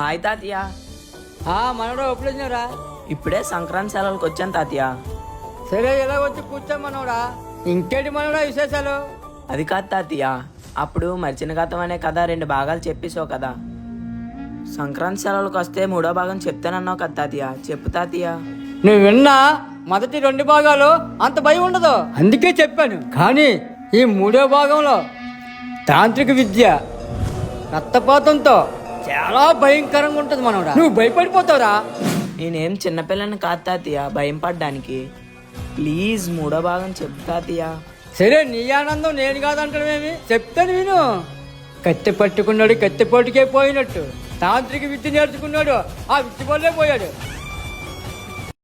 Hi తాతయ్య. ఆ మనోడా ఎప్పుడు వచ్చినారా ఇప్పుడే సంక్రాంతి సెలవులకు వచ్చాను తాతయ్య. సరే ఎలా వచ్చి కూర్చో మనోడా ఇంకేంటి మనోడా విశేషాలు? అది కాదు తాతయ్య. అప్పుడు మర్చిన గతం అనే కథ రెండు భాగాలు చెప్పేసావు కదా. సంక్రాంతి సెలవులకు వస్తే మూడో భాగం చెప్తానన్నావు కదా తాతయ్య. చెప్పు తాతయ్య. నువ్వు విన్నా మొదటి రెండు భాగాలు అంత భయం ఉండదు. అందుకే చెప్పాను. కానీ ఈ మూడో భాగంలో తాంత్రిక విద్య రక్తపాతంతో చాలా భయంకరంగా ఉంటుంది మనోడా. నువ్వు భయపడిపోతావురా. నేనేం చిన్నపిల్లని కాదు తాతయ్య భయం పడ్డానికి. ప్లీజ్ మూడో భాగం చెప్పు తాతయ్య. సరే నీ ఆనందం నేను కాదంటమేమి చెప్తాను విను. కత్తి పట్టుకున్నాడు కత్తి పట్టుకే పోయినట్టు. తాంత్రిక విద్య నేర్చుకున్నాడు ఆ విద్య వల్లే పోయాడు.